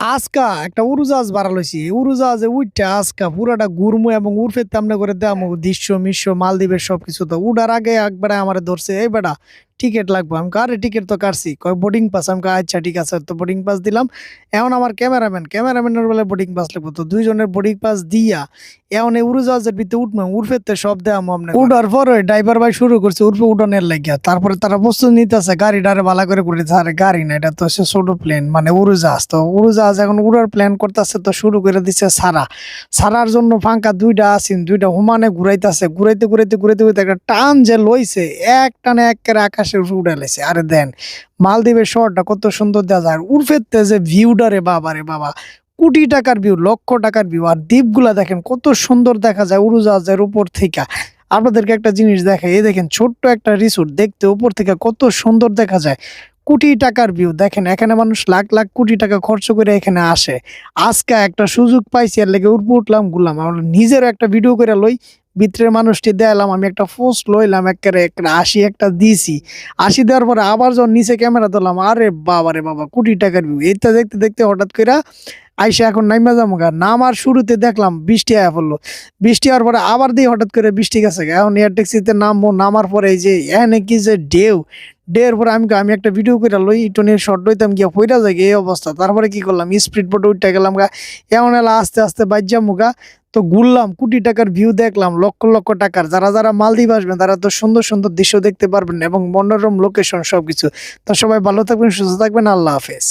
আজকা একটা উড়োজাহাজ বাড়ালইছি উড়োজাহাজে উঠতে আজকা পুরাটা ঘুরমু এবং উর্ফের তামনে করে দেয়ামু, দৃশ্য মিশ্র মালদ্বীপের সব কিছু তো। উড়ার আগে একবারে আমার ধরছে, এই বেটা টিকিট লাগবে। আমি কারে টিকিট তো কাটছি? কয় বোর্ডিং পাস আমি আচ্ছা ঠিক আছে, তো বোর্ডিং পাস দিলাম। এখন আমার ক্যামেরাম্যান ক্যামেরাম্যানের বেলায় বোর্ডিং পাস লাগবো। তো দুইজনের বোর্ডিং পাস দিয়া, এখন এই উড়োজাহাজের ভিতরে উঠবো তো সব দেয়ামু আপনি উঠার পরে ড্রাইভার ভাই শুরু করছে উর্ফে উঠানের লাগিয়া। তারপরে তারা প্রস্তুত নিতেছে গাড়িটারে ভালো করে দিতেছে আরে গাড়ি না, এটা তো সে ছোট প্লেন মানে উড়োজাহাজ। তো উড়োজাহাজ এখন উড়ার প্ল্যান করতেছে, তো শুরু করে দিচ্ছে সারা। সারার জন্য ফাঙ্কা দুইটা আসিন দুইটা হুমানে ঘুরাইতেছে। ঘুরাইতে ঘুরাইতে ঘুরাইতে ঘুরাইতে একটা টান যে লইছে, এক টানে একের আকাশে উঠে লাইছে আরে দেন, মালদ্বীপের শহরটা কত সুন্দর দেখা যায়। উর্ফের তে যে ভিউটা রে বাবা রে বাবা, কোটি টাকার ভিউ লক্ষ টাকার ভিউ আর দ্বীপগুলা দেখেন কত সুন্দর দেখা যায় উড়োজাহাজের উপর থেকে। আপনাদেরকে একটা জিনিস দেখাই, এই দেখেন ছোট্ট একটা রিসোর্ট দেখতে উপর থেকে কত সুন্দর দেখা যায়। কোটি টাকার ভিউ দেখেন এখানে মানুষ লাখ লাখ কোটি টাকা খরচ করে এখানে আসে। আজকে একটা সুযোগ পাইছি আর লেগে উঠবো উঠলাম গুলাম আমরা নিজেরও একটা ভিডিও করে লই ভিতরের মানুষটি দেয়ালাম আমি একটা পোস্ট লইলাম, একেবারে একটা আশি একটা দিছি। আশি দেওয়ার পরে আবার যখন নিচে ক্যামেরা তোলাম আরে বাবা রে বাবা, কোটি টাকার ভিউ এইটা দেখতে দেখতে হঠাৎ করে আইসা এখন নাইমা যাব গা। নামার শুরুতে দেখলাম বৃষ্টি আয়া পড়ল। বৃষ্টি হওয়ার পরে আবার দিয়ে হঠাৎ করে বৃষ্টি গেছে। এখন এয়ার ট্যাক্সিতে নামবো, নামার পরে এই যে এনে কি যে ঢেউ। ঢেউর পরে আমি আমি একটা ভিডিও করে লই ইটনের শর্ট লইতাম গিয়া পইরা যায় এই অবস্থা। তারপরে কি করলাম স্পিড বোটে উঠতে গেলাম গা। এমন এলা আস্তে আস্তে বাজ্যা মুগা তো ঘুরলাম, কোটি টাকার ভিউ দেখলাম, লক্ষ লক্ষ টাকার। যারা যারা মালদ্বীপ আসবেন, তারা তো সুন্দর সুন্দর দৃশ্য দেখতে পারবেন এবং মনোরম লোকেশন সবকিছু। তো সবাই ভালো থাকবেন, সুস্থ থাকবেন, আল্লাহ হাফেজ।